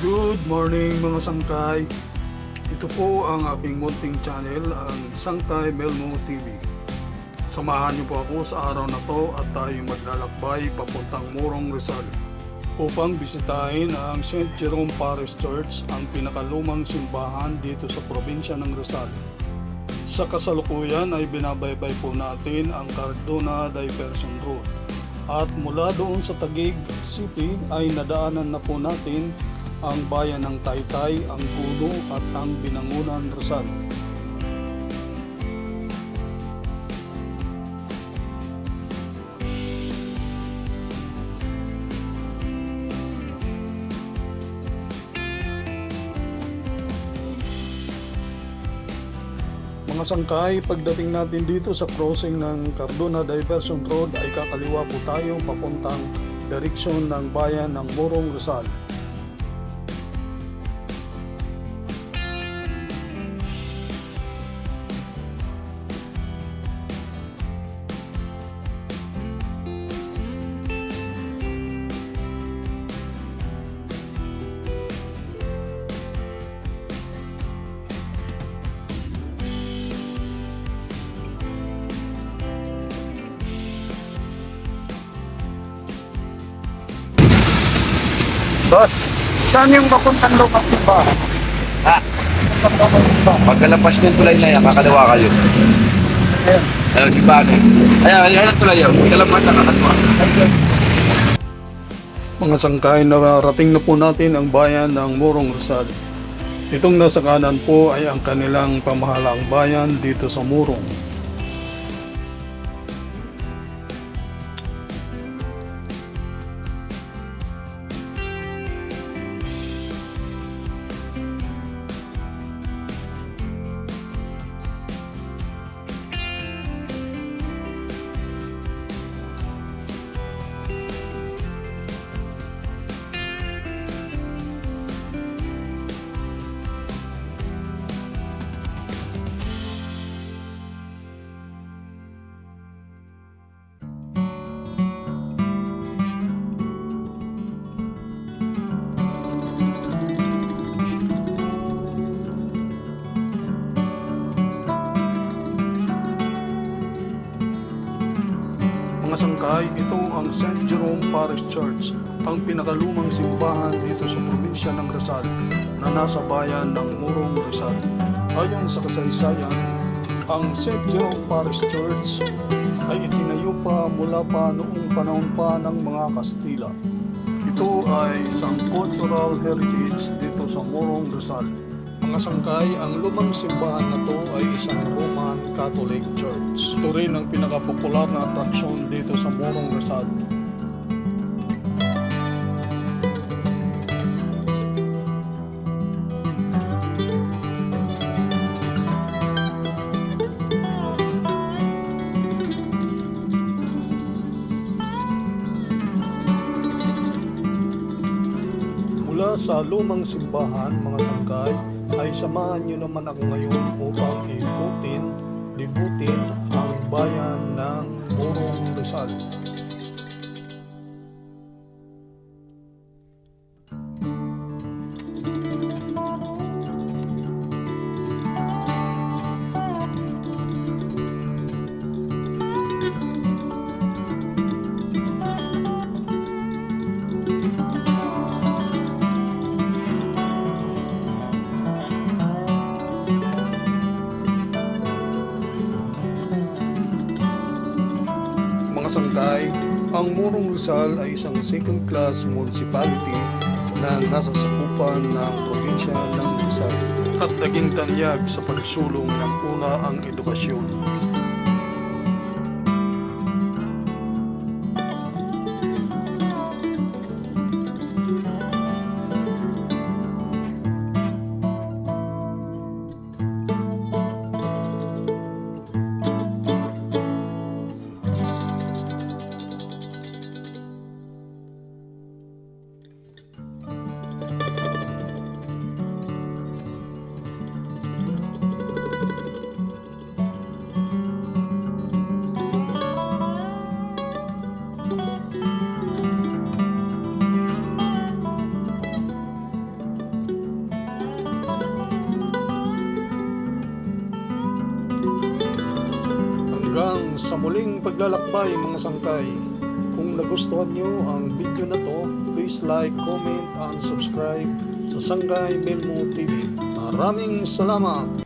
Good morning mga sangkay. Ito po ang aking munting channel, ang Sangkay Melmo TV. Samahan niyo po ako sa araw na to at tayo maglalakbay papuntang Morong Rizal upang bisitahin ang St. Jerome Parish Church, ang pinakalumang simbahan dito sa probinsya ng Rizal. Sa kasalukuyan ay binabaybay po natin ang Cardona Diversion Road. At mula doon sa Taguig City ay nadaanan na po natin ang bayan ng Taytay, ang Puno at ang Binangunan Rizal. Mga sangkay, pagdating natin dito sa crossing ng Cardona Diversion Road ay kakaliwa po tayo papuntang direksyon ng bayan ng Morong Rizal. Boss, Saan yung papuntang lumang simbahan? ha? Pagkalabas ng tulay na yan, kakalawa kayo. Ayan. Ayun, si Bani. Ayan, ayan ang tulay yun. Pagkalabas na kakalawa. Mga sangkay, narating na po natin ang bayan ng Morong Rizal. Itong nasa kanan po ay ang kanilang pamahalaang bayan dito sa Morong. Mga sangkay, ito ang St. Jerome Parish Church, ang pinakalumang simbahan dito sa probinsya ng Rizal na nasa bayan ng Murong Rizal. Ayon sa kasaysayan, ang St. Jerome Parish Church ay itinayo pa mula pa noong panahon pa ng mga Kastila. Ito ay isang cultural heritage dito sa Morong Rizal. Mga sangkay, ang lumang simbahan na to ay isang Roman Catholic Church. Ito rin ang pinakapopular na atraksyon dito sa Morong Rizal. Mula sa lumang simbahan, mga sangkay, ay samahan nyo naman ako ngayon upang ikutin, libutin ang bayan ng Morong Rizal. Mga sangkay, ang Morong Rizal ay isang second-class municipality na nasa sakupan ng probinsya ng Rizal at naging tanyag sa pagsulong ng una ang edukasyon. Hanggang sa muling paglalakbay mga sangkay. Kung nagustuhan nyo ang video na to, please like, comment, and subscribe sa Sanggay Melmo TV. Maraming salamat!